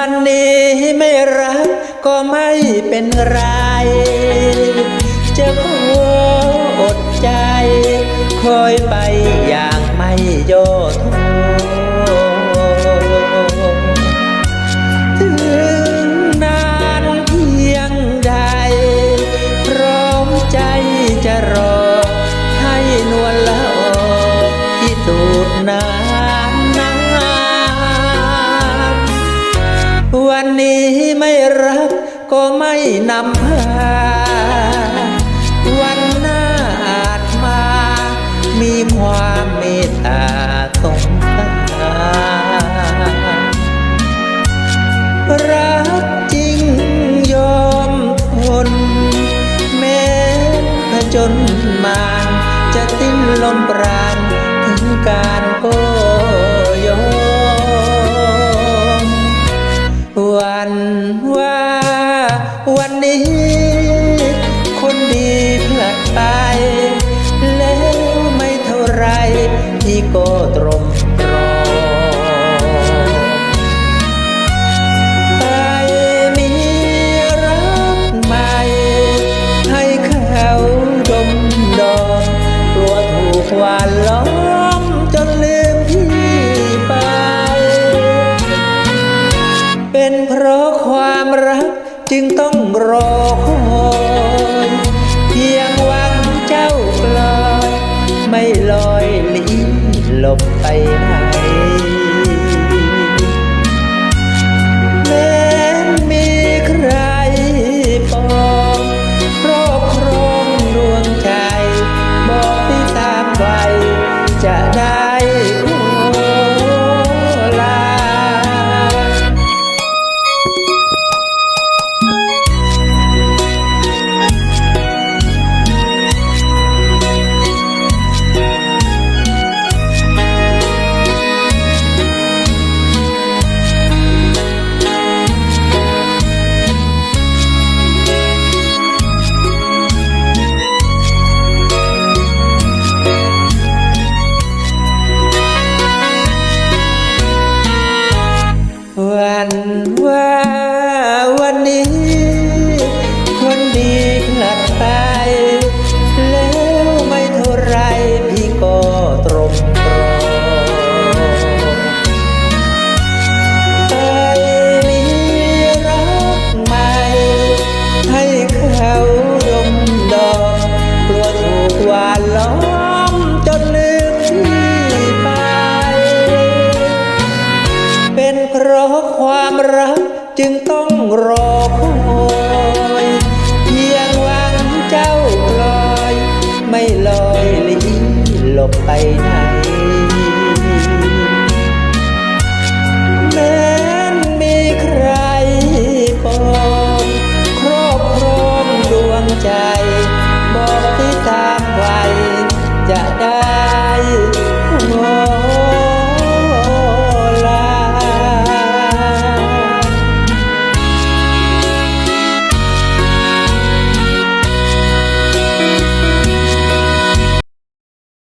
ันนี้ไม่รักก็ไม่เป็นไร จะขออดใจ คอยไปอย่างไม่ยอม วันนี้ไม่รักก็ไม่นำพาวันหน้าอาจมา มีความเมตตาสงสารรักจริงยอมทน แม้ผจญมาจะสิ้นลมปราณถึงการก็ นี้ คนดีพลัดไป แล้วไม่เท่าไรที่ก็ตรงตรองไปมีรักใหม่ ให้เขาดมดองกลัวถูกหวานล้อมจนลืมพี่ไป เป็นเพราะความรักจึงต้อง บไปไหน วันว่าวันนี้ คนดีพลัดไปแล้วไม่เท่าไรพี่ก็ตรงตรองไปมีรักใหม่ ให้เขาดมดองกลัวถูกหวานล้อ ความรักจึงต้องรอคอยเพียงหวังเจ้ากลอย ไม่ลอยลีหลบไปไหน